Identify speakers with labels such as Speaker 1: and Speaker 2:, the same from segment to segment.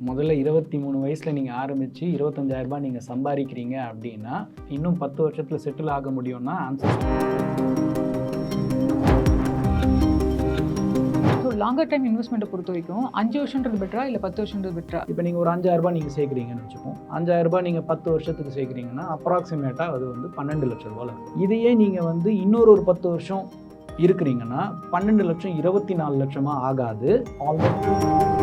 Speaker 1: முதல்ல இருபத்தி மூணு வயசில் நீங்கள் ஆரம்பித்து இருபத்தஞ்சாயிரரூபா நீங்கள் சம்பாதிக்கிறீங்க அப்படின்னா இன்னும் பத்து வருஷத்தில் செட்டில் ஆக முடியும்னா ஆன்சர்
Speaker 2: லாங்கர் டைம் இன்வெஸ்ட்மெண்ட்டை பொறுத்த வரைக்கும் அஞ்சு வருஷன்றது பெட்டரா இல்லை பத்து வருஷன்றது பெட்டரா
Speaker 1: இப்போ நீங்கள் ஒரு அஞ்சாயிரரூபா நீங்கள் சேர்க்குறீங்கன்னு வச்சுப்போம். அஞ்சாயிரரூபா நீங்கள் பத்து வருஷத்துக்கு சேர்க்குறீங்கன்னா அப்ராக்சிமேட்டாக அது வந்து பன்னெண்டு லட்ச ரூபாவில் இதையே நீங்கள் வந்து இன்னொரு ஒரு பத்து வருஷம் இருக்கிறீங்கன்னா பன்னெண்டு லட்சம் இருபத்தி நாலு லட்சமாக ஆகாது. ஆல்மோஸ்ட்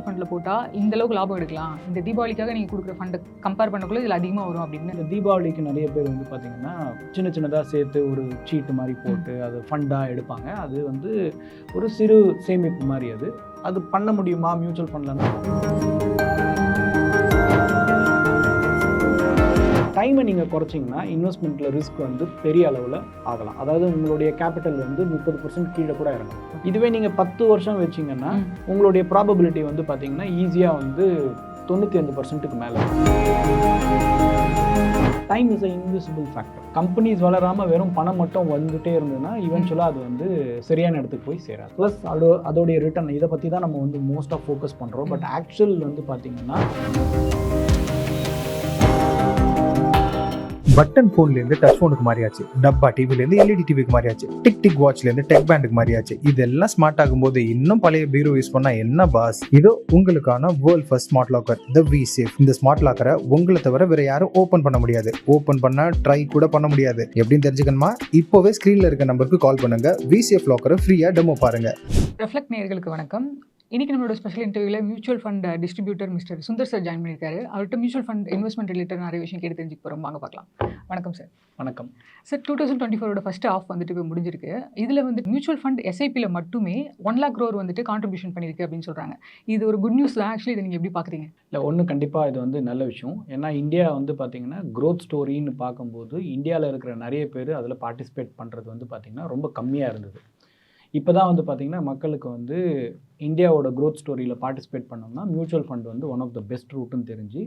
Speaker 2: மியூச்சுவல் ஃபண்டில் போட்டால் இந்த அளவுக்கு லாபம் எடுக்கலாம். இந்த தீபாவளிக்காக நீங்கள் கொடுக்குற ஃபண்டை கம்பேர் பண்ணக்குள்ள இதில் அதிகமாக வரும் அப்படின்னு.
Speaker 1: இந்த தீபாவளிக்கு நிறைய பேர் வந்து பார்த்தீங்கன்னா சின்ன சின்னதாக சேர்த்து ஒரு சீட்டு மாதிரி போட்டு அது ஃபண்டாக எடுப்பாங்க. அது வந்து ஒரு சிறு சேமிப்பு மாதிரி அது. அது பண்ண முடியுமா? மியூச்சுவல் ஃபண்ட்லன்னா டைமை நீங்கள் குறைச்சிங்கன்னா இன்வெஸ்ட்மெண்ட்டில் ரிஸ்க் வந்து பெரிய அளவில் ஆகலாம். அதாவது உங்களுடைய கேபிட்டல் வந்து முப்பது பர்சன்ட் கீழே கூட இறங்கலாம் இதுவே நீங்கள் பத்து வருஷம் வச்சிங்கன்னா. உங்களுடைய ப்ராபபிலிட்டி வந்து பார்த்தீங்கன்னா ஈஸியாக வந்து தொண்ணூற்றி அஞ்சு பர்சன்ட்டுக்கு மேலே time is a invisible factor companies வளராமல் வெறும் பணம் மட்டும் வந்துட்டே இருந்ததுன்னா இவென்ச்சுவலாக அது வந்து சரியான இடத்துக்கு போய் சேராது. ப்ளஸ் அதோ அதோடைய ரிட்டர்ன் இதை பற்றி தான் நம்ம வந்து மோஸ்ட்டாக ஃபோக்கஸ் பண்ணுறோம் பட் ஆக்சுவல் வந்து பார்த்தீங்கன்னா
Speaker 3: பட்டன் ஃபோன்லேருந்து டச் ஃபோனுக்கு மாறியாச்சு. டப்பா டிவிலேருந்து எல்இடி டிவிக்கு மாறியாச்சு. டிக் டிக் வாட்ச்லேருந்து டெக் பேண்டுக்கு மாறியாச்சு. இதெல்லாம் ஸ்மார்ட் ஆகும்போது இன்னும் பழைய பீரோ யூஸ் பண்ணால் என்ன பாஸ் இதோ உங்களுக்கான world first smart locker the V safe இந்த ஸ்மார்ட் லாக்கரை உங்களை தவிர வேற யாரும் ஓப்பன் பண்ண முடியாது. ஓப்பன் பண்ணால் ட்ரை கூட பண்ண முடியாது. எப்படின்னு தெரிஞ்சுக்கணுமா? இப்போவே ஸ்க்ரீனில் இருக்க நம்பருக்கு கால் பண்ணுங்க. வி சேஃப் லாக்கரை ஃப்ரீயாக டெமோ பாருங்க.
Speaker 2: ரெஃப்ளெக்ட் நேர்களுக்கு வணக்கம். இன்னைக்கு நம்மளோட ஸ்பெஷல் இன்டர்வியூவில் mutual fund distributor mister Sundar sir join பண்ணியிருக்காரு. அவர்கிட்ட மியூச்சுவல் ஃபண்ட் இன்வெஸ்ட்மெண்ட் ரிலேட்டட் நிறைய விஷயம் கேட்டு தெரிஞ்சுக்க போகிறோம் வாங்க பார்க்கலாம். வணக்கம் சார்
Speaker 1: வணக்கம்.
Speaker 2: சார் டூ தௌசண்ட் டுவெண்ட்டி ஃபோரோட ஃபஸ்ட் ஆஃப் வந்துட்டு இப்போ முடிஞ்சிருக்கு. இதில் வந்து மியூச்சுவல் ஃபண்ட் எஸ்ஐபியில் மட்டுமே ஒன் லேக் க்ரோர் வந்துட்டு கான்ட்ரிபியூஷன் பண்ணியிருக்கு அப்படின்னு சொல்கிறாங்க இது ஒரு குட் நியூஸ் தான் ஆக்சுவலி இதை நீங்கள் எப்படி பார்க்குறீங்க
Speaker 1: இல்லை ஒன்று கண்டிப்பாக இது வந்து நல்ல விஷயம். ஏன்னா இந்தியா வந்து பார்த்திங்கன்னா growth ஸ்டோரின்னு பார்க்கும்போது இந்தியாவில் இருக்கிற நிறைய பேர் அதில் பார்ட்டிசிபேட் பண்ணுறது வந்து பார்த்திங்கன்னா ரொம்ப கம்மியாக இருந்தது. இப்போ தான் வந்து பார்த்திங்கன்னா மக்களுக்கு வந்து இந்தியாவோட growth ஸ்டோரியில் பார்ட்டிசிபேட் பண்ணோம்னா மியூச்சுவல் ஃபண்ட் வந்து ஒன் ஆஃப் த பெஸ்ட் ரூட்டுன்னு தெரிஞ்சு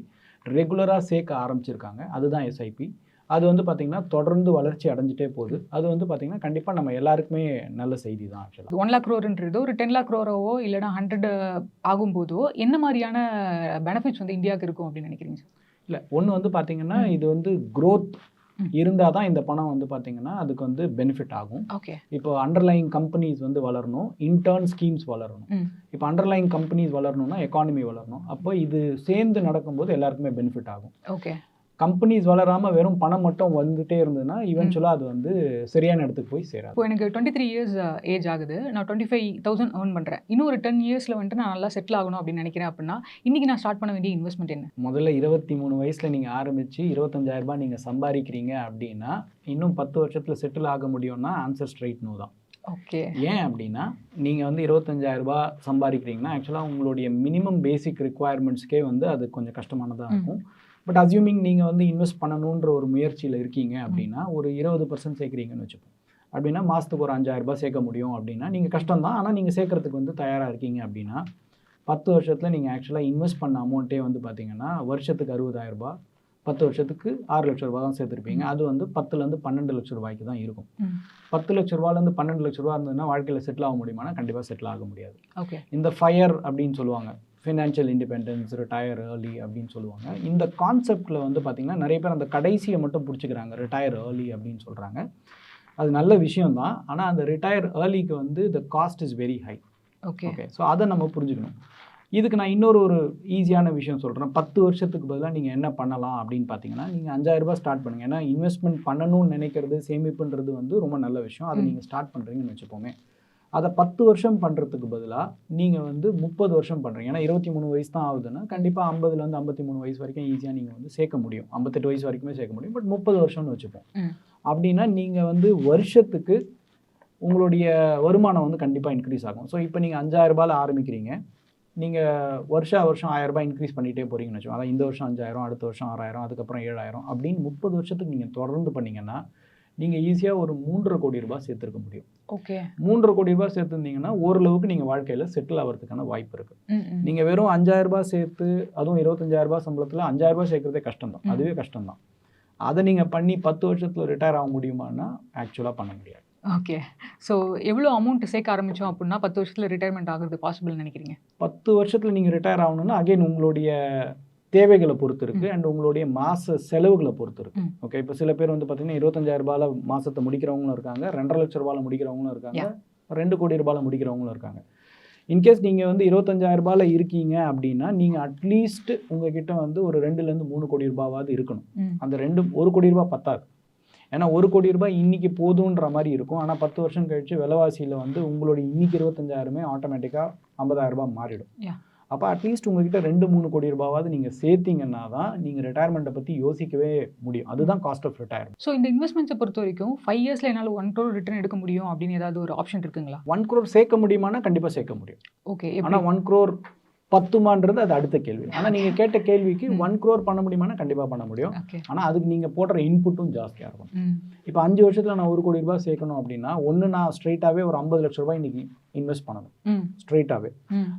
Speaker 1: ரெகுலராக சேர்க்க ஆரம்பிச்சிருக்காங்க அதுதான் எஸ்ஐபி அது வந்து பார்த்திங்கன்னா தொடர்ந்து வளர்ச்சி அடைஞ்சிட்டே போகுது அது வந்து பார்த்திங்கன்னா கண்டிப்பாக நம்ம எல்லாருக்குமே நல்ல செய்தி தான் ஆக்சுவலாக
Speaker 2: ஒன் லேக் க்ரோர்ன்றது ஒரு டென் லேக் க்ரோரோவோ இல்லைனா ஹண்ட்ரட் ஆகும்போதோ என்ன மாதிரியான பெனிஃபிட்ஸ் வந்து இந்தியாவுக்கு இருக்கும் அப்படின்னு நினைக்கிறீங்க சார்
Speaker 1: இல்லை ஒன்று வந்து பார்த்தீங்கன்னா. இது வந்து growth
Speaker 2: ம்.
Speaker 1: இருந்தால் தான் இந்த பணம் வந்து பார்த்தீங்கன்னா அதுக்கு வந்து பெனிஃபிட் ஆகும்.
Speaker 2: ஓகே
Speaker 1: இப்போ அண்டர்லைங் கம்பெனிஸ் வந்து வளரணும் இன்டர்ன் ஸ்கீம்ஸ் வளரணும். இப்போ அண்டர்லைங் கம்பெனிஸ் வளரணும்னா எக்கானமி வளரணும். அப்போ இது சேர்ந்து நடக்கும்போது எல்லாருக்குமே பெனிஃபிட் ஆகும்.
Speaker 2: ஓகே
Speaker 1: கம்பெனிஸ் வளராமல் வெறும் பணம் மட்டும் வந்துட்டே இருந்ததுன்னா இவென்ச்சுவலாக அது வந்து சரியான இடத்துக்கு போய் சேராது.
Speaker 2: இப்போ எனக்கு டுவெண்ட்டி த்ரீ இயர்ஸ் ஏஜ் ஆகுது. நான் டுவெண்ட்டி ஃபைவ் தௌசண்ட் ஏர்ன் பண்ணுறேன் இன்னும் ஒரு டென் இயர்ஸில் வந்துட்டு நான் நல்லா செட்டில் ஆகணும் அப்படின்னு நினைக்கிறேன் அப்படின்னா இன்றைக்கி நான் ஸ்டார்ட் பண்ண வேண்டிய இன்வெஸ்ட்மெண்ட் என்ன?
Speaker 1: முதல்ல இருபத்தி மூணு வயசில் நீங்கள் ஆரம்பித்து இருபத்தஞ்சாயிரரூபா நீங்கள் சம்பாதிக்கிறீங்க அப்படின்னா இன்னும் பத்து வருஷத்தில் செட்டில் ஆக முடியும்னா ஆன்சர் ஸ்ட்ரைட் நோ தான்.
Speaker 2: ஓகே.
Speaker 1: ஏன் அப்படின்னா நீங்கள் வந்து 25000 ரூபாய் சம்பாதிக்கிறீங்கன்னா ஆக்சுவலாக உங்களுடைய மினிமம் பேசிக் ரிக்குவயர்மெண்ட்ஸ்க்கே வந்து அது கொஞ்சம் கஷ்டமானதாக. இருக்கும். பட் அஸ்யூமிங் நீங்கள் வந்து இன்வெஸ்ட் பண்ணணுன்ற ஒரு முயற்சியில் இருக்கீங்க அப்படின்னா ஒரு இருபது பர்சன்ட் சேர்க்குறீங்கன்னு வச்சுப்போம். அப்படின்னா மாதத்துக்கு ஒரு 5000 ரூபாய் சேர்க்க முடியும் அப்படின்னா நீங்கள் கஷ்டம் தான் ஆனால் நீங்கள் சேர்க்கறதுக்கு வந்து தயாராக இருக்கீங்க அப்படின்னா பத்து வருஷத்தில் நீங்கள் ஆக்சுவலாக இன்வெஸ்ட் பண்ண அமௌண்ட்டே வந்து பார்த்தீங்கன்னா வருஷத்துக்கு 60000 ரூபாய் பத்து வருஷத்துக்கு ஆறு லட்ச ரூபாய் தான் சேர்த்துருப்பீங்க. அது வந்து பத்துலேருந்து பன்னெண்டு லட்ச ரூபாய்க்கு தான் இருக்கும். பத்து லட்ச ரூபாலேருந்து பன்னெண்டு லட்ச ரூபா இருந்ததுன்னா வாழ்க்கையில் செட்டில் ஆக முடியுமானா கண்டிப்பாக செட்டில் ஆக முடியாது.
Speaker 2: ஓகே
Speaker 1: இந்த ஃபயர் அப்படின்னு சொல்லுவாங்க. ஃபினான்ஷியல் இண்டிபெண்டன்ஸ் ரிட்டையர் ஏர்லி அப்படின்னு சொல்லுவாங்க. இந்த கான்செப்டில் வந்து பார்த்திங்கன்னா நிறைய பேர் அந்த கடைசியை மட்டும் பிடிச்சிக்கிறாங்க. ரிட்டையர் ஏர்லி அப்படின்னு சொல்கிறாங்க அது நல்ல விஷயம் தான் ஆனால் அந்த ரிட்டையர் ஏர்லிக்கு வந்து the cost is very high
Speaker 2: okay
Speaker 1: okay so அதை நம்ம புரிஞ்சுக்கணும். இதுக்கு நான் இன்னொரு ஒரு ஈஸியான விஷயம் சொல்கிறேன் பத்து வருஷத்துக்கு பதிலாக நீங்கள் என்ன பண்ணலாம் அப்படின்னு பார்த்தீங்கன்னா நீங்கள் அஞ்சாயிரம் ரூபாய் ஸ்டார்ட் பண்ணுங்கள் ஏன்னா இன்வெஸ்ட்மெண்ட் பண்ணணும்னு நினைக்கிறது சேமிப்புன்றது வந்து ரொம்ப நல்ல விஷயம். அதை. நீங்கள் ஸ்டார்ட் பண்ணுறீங்கன்னு வச்சுப்போமே அதை பத்து வருஷம் பண்ணுறதுக்கு பதிலாக நீங்கள் வந்து முப்பது வருஷம் பண்ணுறீங்க ஏன்னா இருபத்தி மூணு வயசு தான் ஆகுதுன்னா கண்டிப்பாக ஐம்பதுலேருந்து ஐம்பத்தி மூணு வயசு வரைக்கும் ஈஸியாக நீங்கள் வந்து சேர்க்க முடியும். ஐம்பத்தெட்டு வயசு வரைக்குமே சேர்க்க முடியும். பட் முப்பது வருஷம்னு வச்சுப்போம். அப்படின்னா நீங்கள் வந்து வருஷத்துக்கு உங்களுடைய வருமானம் வந்து கண்டிப்பாக இன்க்ரீஸ் ஆகும். ஸோ இப்போ நீங்கள் அஞ்சாயிரம் ரூபாயில் ஆரம்பிக்கிறீங்க. நீங்கள் வருஷா வருஷம் ஆயிரம் ரூபாய் இன்க்ரீஸ் பண்ணிகிட்டே போகிறீங்கன்னு வச்சுக்கோங்க. அதான் இந்த வருஷம் அஞ்சாயிரம் அடுத்த வருஷம் ஆறாயிரம் அதுக்கப்புறம் ஏழாயிரம் அப்படின்னு முப்பது வருஷத்துக்கு நீங்கள் தொடர்ந்து பண்ணீங்கன்னா நீங்கள் ஈஸியாக ஒரு மூன்றரை கோடி ரூபாய் சேர்த்துருக்க முடியும்.
Speaker 2: ஓகே
Speaker 1: மூன்றரை கோடி ரூபாய் சேர்த்துருந்தீங்கன்னா ஓரளவுக்கு நீங்கள் வாழ்க்கையில் செட்டில் ஆகிறதுக்கான வாய்ப்பு இருக்குது நீங்கள் வெறும் அஞ்சாயிரம் ரூபாய் சேர்த்து அதுவும் இருபத்தஞ்சாயிரம் ரூபாய் சம்பளத்தில் அஞ்சாயிரம் ரூபாய் சேர்க்குறதே கஷ்டம் தான். அதுவே கஷ்டம் தான் அதை நீங்கள் பண்ணி பத்து வருஷத்தில் ரிட்டையர் ஆக முடியுமான்னா ஆக்சுவலாக பண்ண முடியாது.
Speaker 2: ஓகே ஸோ எவ்வளோ அமௌண்ட் சேர்க்க ஆரம்பிச்சோம் அப்படின்னா பத்து வருஷத்தில் ரிட்டையர்மெண்ட் ஆகுறது பாசிபிள் நினைக்கிறீங்க?
Speaker 1: பத்து வருஷத்தில் நீங்கள் ரிட்டையர் ஆகணும்னா அகைன் உங்களுடைய தேவைகளை பொறுத்து இருக்கு அண்ட் உங்களுடைய மாச செலவுகளை பொறுத்து இருக்கு
Speaker 2: ம்.
Speaker 1: ஓகே இப்போ சில பேர் வந்து பார்த்தீங்கன்னா இருபத்தஞ்சாயிரம் ரூபாயில மாசத்தை முடிக்கிறவங்களும் இருக்காங்க ரெண்டரை லட்ச ரூபாயில முடிக்கிறவங்களும் இருக்காங்க ரெண்டு கோடி ரூபாயில முடிக்கிறவங்களும் இருக்காங்க. இன்கேஸ் நீங்கள் வந்து இருபத்தஞ்சாயிரம் ரூபாயில இருக்கீங்க அப்படின்னா நீங்கள் அட்லீஸ்ட் உங்ககிட்ட வந்து ஒரு ரெண்டுலேருந்து மூணு கோடி ரூபாவாவது இருக்கணும். அந்த ரெண்டு ஒரு கோடி ரூபாய் பத்தாது. ஏன்னா ஒரு கோடி ரூபாய் இன்னைக்கு போதுன்ற மாதிரி இருக்கும். ஆனால் பத்து வருஷம் கழிச்சு விலைவாசியில் வந்து உங்களுடைய இன்னைக்கு இருபத்தஞ்சாயிரமே ஆட்டோமேட்டிக்காக ஐம்பதாயிரம் ரூபாய் மாறிடும். அப்போ அட்லீஸ்ட் உங்ககிட்ட ரெண்டு மூணு கோடி ரூபாவாவது நீங்கள் சேர்த்தீங்கன்னா தான் நீங்கள் ரிட்டையர்மெண்ட்டை பற்றி யோசிக்கவே முடியும். அதுதான் காஸ்ட் ஆஃப் ரிட்டையர்மெண்ட்
Speaker 2: ஸோ இந்த இன்வெஸ்ட்மெண்ட்ஸை பொறுத்த வரைக்கும் ஃபைவ் இயர்ஸில் என்னால் ஒன் க்ரோர் ரிட்டர்ன் எடுக்க முடியும் அப்படின்னு ஏதாவது ஒரு ஆப்ஷன் இருக்குங்களா?
Speaker 1: ஒன் க்ரோர் சேர்க்க முடியுமானா கண்டிப்பாக சேர்க்க முடியும்.
Speaker 2: ஓகே
Speaker 1: ஆனால் ஒன் க்ரோர் பத்துமான்றது அது அடுத்த கேள்வி. ஆனால் நீங்கள் கேட்ட கேள்விக்கு. ஒன் க்ரோர் பண்ண முடியுமானா கண்டிப்பாக பண்ண முடியும். ஆனால் அதுக்கு நீங்கள் போடுற இன்புட்டும் ஜாஸ்தியாக இருக்கும். இப்போ அஞ்சு வருஷத்தில் நான் ஒரு கோடி ரூபாய் சேர்க்கணும் அப்படின்னா ஒன்று நான் ஸ்ட்ரைட்டாகவே ஒரு ஐம்பது லட்ச ரூபாய் இன்னைக்கு இன்வெஸ்ட் பண்ணணும். ஸ்ட்ரைட்டாகவே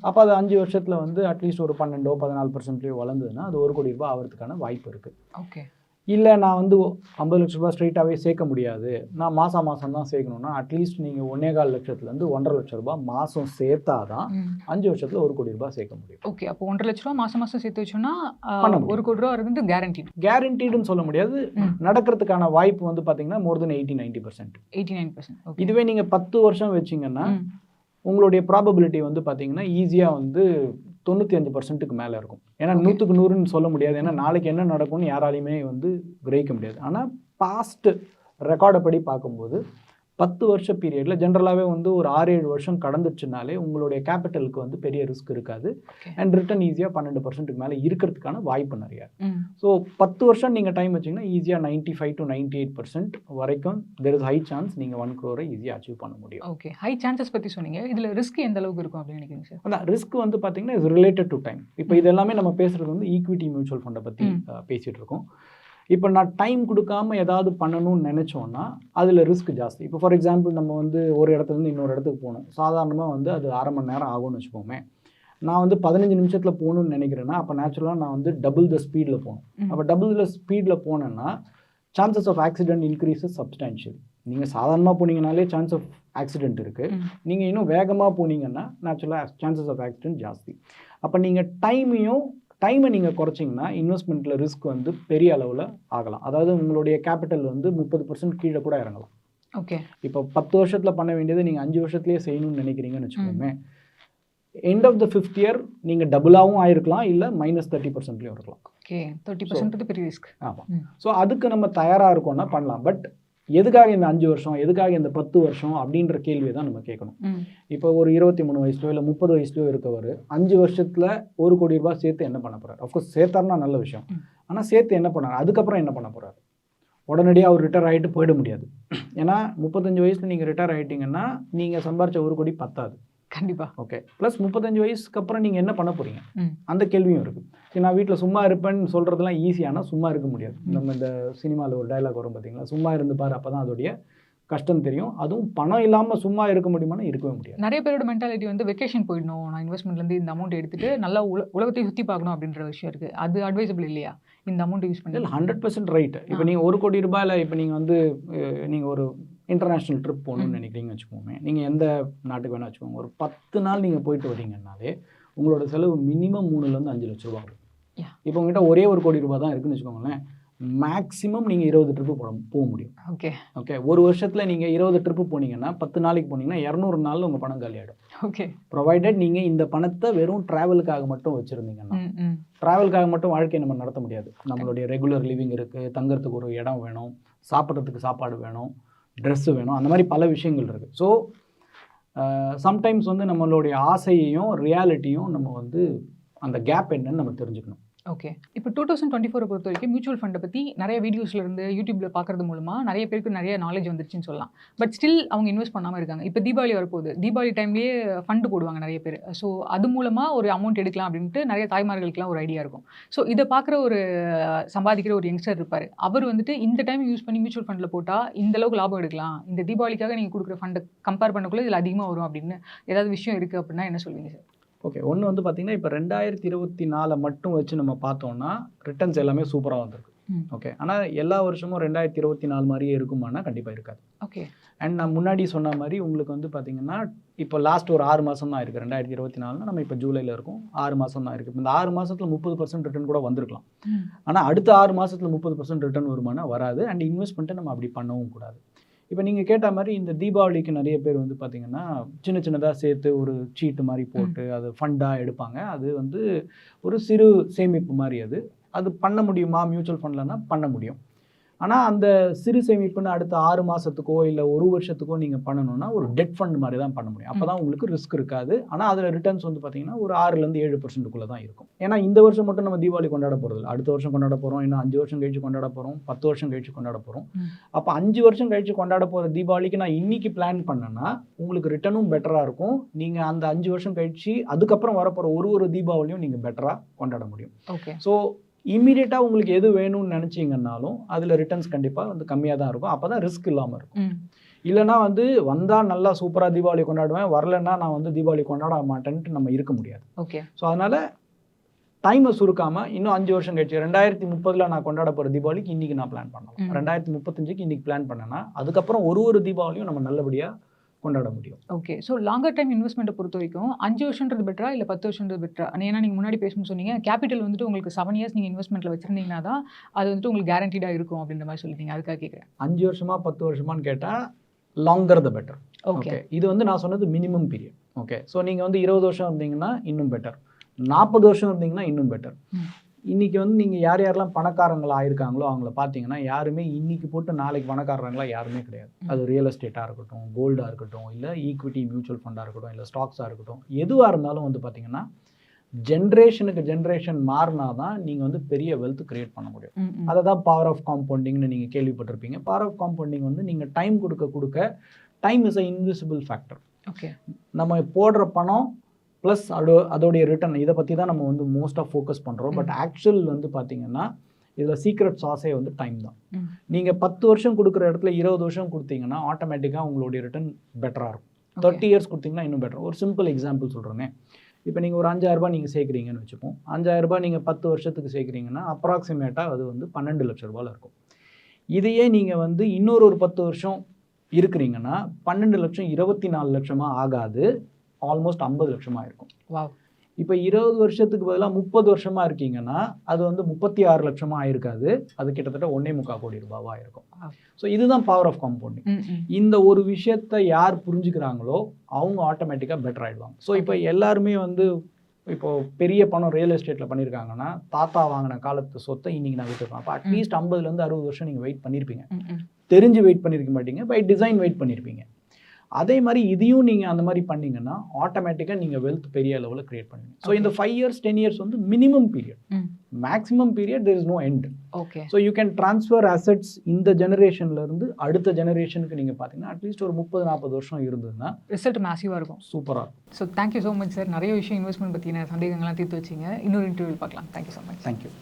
Speaker 1: அப்போ அது அஞ்சு வருஷத்தில் வந்து அட்லீஸ்ட் ஒரு பன்னெண்டோ பதினாலு பர்சன்ட்லேயோ வளர்ந்ததுன்னா அது ஒரு கோடி ரூபாய் ஆகிறதுக்கான வாய்ப்பு இருக்குது
Speaker 2: ஓகே
Speaker 1: இல்லை நான் வந்து ஐம்பது லட்ச ரூபாய் ஸ்ட்ரைட்டாகவே சேர்க்க முடியாது. நான் மாதம் மாதம் தான் சேர்க்கணும்னா அட்லீஸ்ட் நீங்கள் ஒன்னே கால் லட்சத்துலேருந்து ஒன்றரை லட்ச ரூபாய் மாதம் சேர்த்தா தான் அஞ்சு வருஷத்தில் ஒரு கோடி ரூபாய் சேர்க்க முடியும்.
Speaker 2: ஓகே அப்போ ஒன்றரை லட்ச ரூபா மாசம் மாசம் சேர்த்து வச்சோம்னா. ஒரு கோடி ரூபா வந்து கேரண்டி
Speaker 1: கேரண்டீடுன்னு சொல்ல முடியாது. நடக்கிறதுக்கான வாய்ப்பு வந்து பார்த்தீங்கன்னா more than eighty ninety percent
Speaker 2: eighty nine percent
Speaker 1: இதுவே நீங்கள் பத்து வருஷம் வச்சிங்கன்னா உங்களுடைய ப்ராபபிலிட்டி வந்து பார்த்தீங்கன்னா ஈஸியாக வந்து தொண்ணூற்றி அஞ்சு பர்சன்ட்டுக்கு மேலே இருக்கும். ஏன்னா. நூற்றுக்கு நூறுன்னு சொல்ல முடியாது. ஏன்னா நாளைக்கு என்ன நடக்கும்னு யாராலையுமே வந்து கிரகிக்க முடியாது. ஆனால் பாஸ்ட் ரெக்கார்டை படி பார்க்கும்போது பத்து வருஷ பீரியடில் ஜென்ரலாகவே வந்து ஒரு ஆறு ஏழு வருஷம் கடந்துச்சுனாலே உங்களுடைய கேபிட்டலுக்கு வந்து பெரிய ரிஸ்க் இருக்காது. அண்ட் ரிட்டர்ன் ஈஸியாக பன்னெண்டு பர்சன்ட்டுக்கு மேலே இருக்கிறதுக்கான வாய்ப்பு நிறையா. ஸோ பத்து வருஷம் நீங்கள் டைம் வச்சிங்கன்னா ஈஸியாக ninety five to ninety eight percent வரைக்கும் தெர் இஸ் ஹை சான்ஸ் நீங்கள் ஒன் க்ரோரை ஈஸியாக அச்சீவ் பண்ண முடியும்.
Speaker 2: ஓகே ஹை சான்சஸ் பற்றி சொன்னீங்க. இதில் ரிஸ்க் எந்த அளவுக்கு இருக்கும் அப்படின்னு நினைக்கிறீங்க சார்
Speaker 1: அதான் ரிஸ்க் வந்து பார்த்தீங்கன்னா இஸ் ரிலேட்டட் டு டைம் இப்போ இது எல்லாமே நம்ம பேசுறது வந்து ஈக்விட்டி மியூச்சுவல் ஃபண்டை பற்றி. பேசிகிட்டு இருக்கோம். இப்போ நான் டைம் கொடுக்காம ஏதாவது பண்ணணும்னு நினச்சோன்னா அதில் ரிஸ்க் ஜாஸ்தி. இப்போ ஃபார் எக்ஸாம்பிள் நம்ம வந்து ஒரு இடத்துல இருந்து இன்னொரு இடத்துக்கு போகணும். சாதாரணமாக வந்து அது அரை மணி நேரம் ஆகும்னு வச்சுக்கோமே. நான் வந்து பதினஞ்சு நிமிஷத்தில் போகணும்னு நினைக்கிறேன்னா அப்போ நேச்சுரலாக நான் வந்து டபுள் த ஸ்பீடில் போகணும். அப்போ டபுள் த ஸ்பீடில் போனேன்னா chances of accident increases substantial நீங்கள் சாதாரணமாக போனீங்கனாலே சான்ஸ் ஆஃப் ஆக்சிடென்ட் இருக்குது நீங்கள் இன்னும் வேகமாக போனீங்கன்னா நேச்சுரலாக சான்சஸ் ஆஃப் ஆக்சிடென்ட் ஜாஸ்தி. அப்போ நீங்கள் டைமையும் டைமை நீங்கள் குறைச்சிங்கன்னா இன்வெஸ்ட்மெண்ட்டில் ரிஸ்க் வந்து பெரிய அளவில் ஆகலாம். அதாவது உங்களுடைய கேபிட்டல் வந்து முப்பது பர்சன்ட் கீழே கூட இறங்கலாம்.
Speaker 2: ஓகே
Speaker 1: இப்போ பத்து வருஷத்தில் பண்ண வேண்டியதை நீங்கள் அஞ்சு வருஷத்துலேயே செய்யணும்னு நினைக்கிறீங்கன்னு வச்சுக்கோமே end of the fifth year நீங்கள் டபுளாகவும் ஆயிருக்கலாம் இல்லை மைனஸ் தேர்ட்டி பர்சன்ட்லேயும் இருக்கலாம்.
Speaker 2: ஓகே தேர்ட்டி பர்சன்ட் பெரிய ரிஸ்க்
Speaker 1: ஆமாம். ஸோ அதுக்கு நம்ம தயாராக இருக்கோம்னா பண்ணலாம். பட் எதுக்காக இந்த அஞ்சு வருஷம் எதுக்காக இந்த பத்து வருஷம் அப்படின்ற கேள்வியை தான் நம்ம கேட்கணும். இப்போ ஒரு இருபத்தி மூணு வயசுலயோ இல்லை முப்பது வயசுலயோ இருக்கவர் அஞ்சு வருஷத்தில் ஒரு கோடி ரூபாய் சேர்த்து என்ன பண்ண போறாரு? அஃப்கோர்ஸ் சேர்த்தாருன்னா நல்ல விஷயம். ஆனால் சேர்த்து என்ன பண்ணாரு? அதுக்கப்புறம் என்ன பண்ண போறாரு? உடனடியாக அவர் ரிட்டையர் ஆகிட்டு போயிட முடியாது. ஏன்னா முப்பத்தஞ்சு வயசில் நீங்கள் ரிட்டையர் ஆகிட்டீங்கன்னா நீங்கள் சம்பாரிச்ச ஒரு கோடி பத்தாது.
Speaker 2: கண்டிப்பா.
Speaker 1: ஓகே ப்ளஸ் முப்பத்தஞ்சு வயசுக்கு அப்புறம் நீங்கள் என்ன பண்ண போறீங்க? அந்த கேள்வியும் இருக்குது நான் வீட்டில் சும்மா இருப்பேன்னு சொல்கிறதுலாம் ஈஸியானா சும்மா இருக்க முடியாது. நம்ம இந்த சினிமாவில் ஒரு டயலாக் வரும் பார்த்தீங்களா சும்மா இருந்து பாரு அப்போ தான் அதோடைய கஷ்டம் தெரியும். அதுவும் பணம் இல்லாமல் சும்மா இருக்க முடியுமானா இருக்கவே முடியாது.
Speaker 2: நிறைய பேரோட மென்டாலிட்டி வந்து வெக்கேஷன் போயிடணும். நான் இன்வெஸ்ட்மெண்ட்லேருந்து இந்த அமௌண்ட் எடுத்துட்டு நல்லா உல உலகத்தை சுற்றி பார்க்கணும் அப்படின்ற விஷயம் இருக்கு. அது அட்வைசபிள் இல்லையா? இந்த அமௌண்ட் யூஸ் பண்ணி
Speaker 1: ஹண்ட்ரட் பர்சன்ட் ரைட் இப்போ. நீங்கள் ஒரு கோடி ரூபாயில் இப்போ நீங்கள் வந்து நீங்கள் ஒரு இன்டர்நேஷ்னல் ட்ரிப் போகணும்னு. நினைக்கிறீங்கன்னு வச்சுக்கோங்க நீங்கள் எந்த நாட்டுக்கு வேணால் வச்சுக்கோங்க. ஒரு பத்து நாள் நீங்கள் போயிட்டு வரீங்கன்னாலே உங்களோட செலவு மினிமம் மூணுலேருந்து அஞ்சு லட்ச ரூபா ஆகும். இப்போ உங்ககிட்ட ஒரே ஒரு கோடி ரூபாய் தான் இருக்குன்னு வச்சுக்கோங்களேன். மேக்ஸிமம் நீங்கள் இருபது ட்ரிப்பு போட போக முடியும்.
Speaker 2: ஓகே.
Speaker 1: ஓகே? ஒரு வருஷத்தில் நீங்கள் இருபது ட்ரிப்பு போனீங்கன்னா பத்து நாளைக்கு போனீங்கன்னா இரநூறு நாளில் உங்கள் பணம் காலியாகிடும்
Speaker 2: ஓகே.
Speaker 1: ப்ரொவைடட் நீங்கள் இந்த பணத்தை வெறும் ட்ராவலுக்காக மட்டும் வச்சுருந்தீங்கன்னா ட்ராவலுக்காக மட்டும் வாழ்க்கையை நம்ம நடத்த முடியாது. நம்மளுடைய ரெகுலர் லிவிங் இருக்குது தங்கறதுக்கு ஒரு இடம் வேணும் சாப்பிட்றதுக்கு சாப்பாடு வேணும் ட்ரெஸ்ஸு வேணும். அந்த மாதிரி பல விஷயங்கள் இருக்குது ஸோ சம்டைம்ஸ் வந்து நம்மளுடைய ஆசையையும் ரியாலிட்டியும் நம்ம வந்து அந்த கேப் என்னன்னு நம்ம தெரிஞ்சுக்கணும்.
Speaker 2: ஓகே இப்போ டூ தௌசண்ட் டுவெண்ட்டி ஃபோரை பொறுத்த வரைக்கும் மியூச்சுவல் ஃபண்டை பற்றி நிறைய வீடியோஸ்ல இருந்து யூடியூப்ல பார்க்கறது மூலமா நிறைய பேருக்கு நிறைய நாலேஜ் வந்துருச்சுன்னு சொல்லலாம். பட் ஸ்டில் அவங்க இன்வெஸ்ட் பண்ணாமல் இருக்காங்க. இப்போ தீபாவளி வரப்போகுது. தீபாவளி டைம்லேயே ஃபண்டு போடுவாங்க நிறைய பேர். ஸோ அது மூலமாக ஒரு அமௌண்ட் எடுக்கலாம் அப்படின்ட்டு நிறைய தாய்மார்களுக்குலாம் ஒரு ஐடியா இருக்கும். ஸோ இதை பார்க்குற ஒரு சம்பாதிக்கிற ஒரு யங்ஸ்டர் இருப்பார். அவர் வந்துட்டு இந்த டைம் யூஸ் பண்ணி மியூச்சுவல் ஃபண்டில் போட்டால் இந்த அளவுக்கு லாபம் எடுக்கலாம். இந்த தீபாவளிக்காக நீங்கள் கொடுக்குற ஃபண்டை கம்பேர் பண்ணக்குள்ள இதில் அதிகமாக வரும் அப்படின்னு ஏதாவது விஷயம் இருக்குது அப்படின்னா என்ன சொல்வீங்க சார்
Speaker 1: ஓகே ஒன்று வந்து பார்த்தீங்கன்னா இப்போ ரெண்டாயிரத்தி இருபத்தி நாலை மட்டும் வச்சு நம்ம பார்த்தோம்னா ரிட்டர்ன்ஸ் எல்லாமே சூப்பராக வந்திருக்கு. ஓகே ஆனால் எல்லா வருஷமும் ரெண்டாயிரத்தி இருபத்தி நாலு மாதிரியே இருக்குமானா கண்டிப்பாக இருக்காது.
Speaker 2: ஓகே
Speaker 1: அண்ட் நான் முன்னாடி சொன்ன மாதிரி உங்களுக்கு வந்து பார்த்தீங்கன்னா இப்போ லாஸ்ட் ஒரு ஆறு மாதம் தான் இருக்குது ரெண்டாயிரத்தி இருபத்தி நாலுனா நம்ம இப்போ ஜூலையில் இருக்கோம். ஆறு மாதம் தான் இருக்குது இந்த ஆறு மாதத்தில் முப்பது பர்சன்ட் ரிட்டர்ன் கூட வந்திருக்கலாம். ஆனால் அடுத்த ஆறு மாதத்தில் முப்பது பர்சன்ட் ரிட்டர்ன் வருமானா வராது. அண்ட் இன்வெஸ்ட்மெண்ட்டை நம்ம அப்படி பண்ணவும் கூடாது. இப்போ நீங்கள் கேட்ட மாதிரி இந்த தீபாவளிக்கு நிறைய பேர் வந்து பார்த்தீங்கன்னா சின்ன சின்னதாக சேர்த்து ஒரு சீட்டு மாதிரி போட்டு அது ஃபண்டாக எடுப்பாங்க. அது வந்து ஒரு சிறு சேமிப்பு மாதிரி அது. அது பண்ண முடியுமா? மியூச்சுவல் ஃபண்ட்லனா பண்ண முடியும். ஆனால் அந்த சிறு சேமிப்புன்னு அடுத்த ஆறு மாதத்துக்கோ இல்லை ஒரு வருஷத்துக்கோ நீங்கள் பண்ணணும்னா ஒரு டெட் ஃபண்ட் மாதிரி தான் பண்ண முடியும். அப்போ தான் உங்களுக்கு ரிஸ்க் இருக்காது. ஆனால் அதில் ரிட்டர்ன்ஸ் வந்து பார்த்தீங்கன்னா ஒரு ஆறுலேருந்து ஏழு பர்சன்ட்டுக்குள்ளே தான் இருக்கும். ஏன்னா இந்த வருஷம் மட்டும் நம்ம தீபாவளி கொண்டாட போகிறது அடுத்த வருஷம் கொண்டாட போகிறோம் இன்னும் அஞ்சு வருஷம் கழிச்சு கொண்டாட போகிறோம் பத்து வருஷம் கழிச்சு கொண்டாட போகிறோம். அப்போ அஞ்சு வருஷம் கழிச்சு கொண்டாட போகிற தீபாவளிக்கு நான் இன்னைக்கு பிளான் பண்ணேன்னா உங்களுக்கு ரிட்டர்னும் பெட்டராக இருக்கும். நீங்கள் அந்த அஞ்சு வருஷம் கழிச்சு அதுக்கப்புறம் வரப்போகிற ஒரு ஒரு தீபாவளியும் நீங்கள் பெட்டராக கொண்டாட முடியும்.
Speaker 2: ஓகே.
Speaker 1: ஸோ இம்மீடியட்டாக உங்களுக்கு எது வேணும்னு நினச்சிங்கன்னாலும் அதில் ரிட்டர்ன்ஸ் கண்டிப்பாக வந்து கம்மியாக தான் இருக்கும். அப்போ தான் ரிஸ்க் இல்லாமல் இருக்கும் இல்லைனா வந்து வந்தால் நல்லா சூப்பராக தீபாவளி கொண்டாடுவேன் வரலன்னா நான் வந்து தீபாவளி கொண்டாட மாட்டேன்ட்டு நம்ம இருக்க முடியாது.
Speaker 2: ஓகே
Speaker 1: ஸோ அதனால் டைமை சுருக்காமல் இன்னும் அஞ்சு வருஷம் கழிச்சு ரெண்டாயிரத்தி முப்பதில் நான் கொண்டாட போகிற தீபாவளிக்கு இன்றைக்கி நான் பிளான் பண்ணலாம். ரெண்டாயிரத்தி முப்பத்தஞ்சுக்கு இன்றைக்கி பிளான் பண்ணேன்னா அதுக்கப்புறம் ஒரு ஒரு தீபாவளியும் நம்ம நல்லபடியாக கொண்டாட முடியும்.
Speaker 2: ஓகே ஸோ லாங்கர் டைம் இன்வெஸ்ட்மெண்ட்டை பொறுத்த வரைக்கும் அஞ்சு வருஷன்றது பெட்டரா இல்லை பத்து வருஷன்றது பெட்டரா ஏன்னா நீங்கள் முன்னாடி பேசணும்னு சொன்னீங்க கேபிட்டல் வந்துட்டு உங்களுக்கு செவன் இயர்ஸ் நீங்கள் இன்வெஸ்ட்மெண்ட்டில் வச்சிருந்தீங்கன்னா தான் அது வந்துட்டு உங்களுக்கு கேரண்டீடாக இருக்கும் அப்படின்ற மாதிரி சொல்லிட்டீங்க. அதுக்காக கேட்குறேன்
Speaker 1: அஞ்சு வருஷமா பத்து வருஷமான்னு கேட்டால் longer the better
Speaker 2: okay
Speaker 1: okay இது வந்து நான் சொன்னது மினிமம் பீரியட் ஓகே ஸோ நீங்கள் வந்து இருபது வருஷம் இருந்தீங்கன்னா இன்னும் பெட்டர் நாற்பது வருஷம் இருந்தீங்கன்னா இன்னும் பெட்டர்
Speaker 2: ம்.
Speaker 1: இன்னைக்கு வந்து நீங்கள் யார் யாரெல்லாம் பணக்காரங்களா ஆயிருக்காங்களோ அவங்கள பார்த்தீங்கன்னா யாருமே இன்னைக்கு போட்டு நாளைக்கு பணக்காரங்களா யாருமே கிடையாது. அது ரியல் எஸ்டேட்டாக இருக்கட்டும் கோல்டாக இருக்கட்டும் இல்லை ஈக்விட்டி மியூச்சுவல் ஃபண்டாக இருக்கட்டும் இல்லை ஸ்டாக்ஸாக இருக்கட்டும் எதுவாக இருந்தாலும் வந்து பார்த்தீங்கன்னா ஜென்ரேஷனுக்கு ஜென்ரேஷன் மாறினா தான் நீங்கள் வந்து பெரிய வெல்த் கிரியேட் பண்ண முடியும். அதை தான் பவர் ஆஃப் காம்பவுண்டிங்னு நீங்கள் கேள்விப்பட்டிருப்பீங்க பவர் ஆஃப் காம்பவுண்டிங் வந்து நீங்கள் டைம் கொடுக்க கொடுக்க time is a invisible factor
Speaker 2: okay
Speaker 1: நம்ம போடுற பணம் ப்ளஸ் அதோ அதோடைய ரிட்டர்ன் இதை பற்றி தான் நம்ம வந்து மோஸ்ட்டாக ஃபோக்கஸ் பண்ணுறோம் பட் ஆக்சுவல் வந்து பார்த்தீங்கன்னா இதில் சீக்ரெட் சாஸே வந்து டைம் தான். நீங்கள் பத்து வருஷம் கொடுக்குற இடத்துல இருபது வருஷம் கொடுத்தீங்கன்னா ஆட்டோமேட்டிக்காக உங்களுடைய ரிட்டர்ன் பெட்டராக இருக்கும். தேர்ட்டி இயர்ஸ் கொடுத்தீங்கன்னா இன்னும் பெட்டர் ஒரு சிம்பிள் எக்ஸாம்பிள் சொல்கிறேனே இப்போ நீங்கள் ஒரு அஞ்சாயிரரூபா நீங்கள் சேர்க்குறீங்கன்னு வச்சுப்போம். அஞ்சாயிரரூபா நீங்கள் பத்து வருஷத்துக்கு சேர்க்குறீங்கன்னா அப்ராக்சிமேட்டாக அது வந்து பன்னெண்டு லட்ச ரூபாயில் இருக்கும். இதையே நீங்கள் வந்து இன்னொரு ஒரு பத்து வருஷம் இருக்கிறீங்கன்னா பன்னெண்டு லட்சம் இருபத்தி நாலு லட்சமாக ஆகாது. ஆல்மோஸ்ட் ஐம்பது லட்சமாக இருக்கும் இப்போ இருபது வருஷத்துக்கு பதிலாக முப்பது வருஷமாக இருக்கீங்கன்னா அது வந்து முப்பத்தி ஆறு லட்சமாக ஆயிருக்காது. அது கிட்டத்தட்ட ஒன்னே முக்கால் கோடி ரூபாவாக இருக்கும். ஸோ இதுதான் பவர் ஆஃப் காம்பவுண்டிங் இந்த ஒரு விஷயத்தை யார் புரிஞ்சுக்கிறாங்களோ அவங்க ஆட்டோமேட்டிக்காக பெட்டர் ஆயிடுவாங்க. ஸோ இப்போ எல்லாருமே வந்து இப்போ பெரிய பணம் ரியல் எஸ்டேட்டில் பண்ணியிருக்காங்கன்னா தாத்தா வாங்கின காலத்து சொத்தை இன்னைக்கு நான் விட்டுருக்கேன் அப்போ அட்லீஸ்ட் ஐம்பதுலேருந்து அறுபது வருஷம் நீங்கள் வெயிட் பண்ணியிருப்பீங்க தெரிஞ்சு வெயிட் பண்ணியிருக்க மாட்டீங்க. பை டிசைன் வெயிட் பண்ணியிருப்பீங்க அதே மாதிரி இதையும் நீங்கள் அந்த மாதிரி பண்ணீங்கன்னா ஆட்டோமேட்டிக்காக நீங்கள் வெல்த் பெரிய லெவலில் கிரியேட் பண்ணுவீங்க. ஸோ இந்த ஃபைவ் இயர்ஸ் டென் இயர்ஸ் வந்து minimum period maximum period there is no end
Speaker 2: okay
Speaker 1: so you can transfer assets இந்த ஜெனரேஷன்ல இருந்து அடுத்த ஜெனரேஷனுக்கு நீங்கள் பார்த்தீங்கன்னா அட்லீஸ்ட் ஒரு முப்பது நாற்பது வருஷம் இருந்ததுன்னா
Speaker 2: ரிசல்ட் மேசிவாக இருக்கும்.
Speaker 1: சூப்பராக இருக்கும்.
Speaker 2: So thank you so much sir நிறைய விஷயம் இன்வெஸ்ட்மெண்ட் பற்றின சந்தேகங்கள்லாம் தீர்த்து வச்சிங்க. இன்னொரு இன்டர்வியூ பார்க்கலாம். Thank you so much
Speaker 1: thank you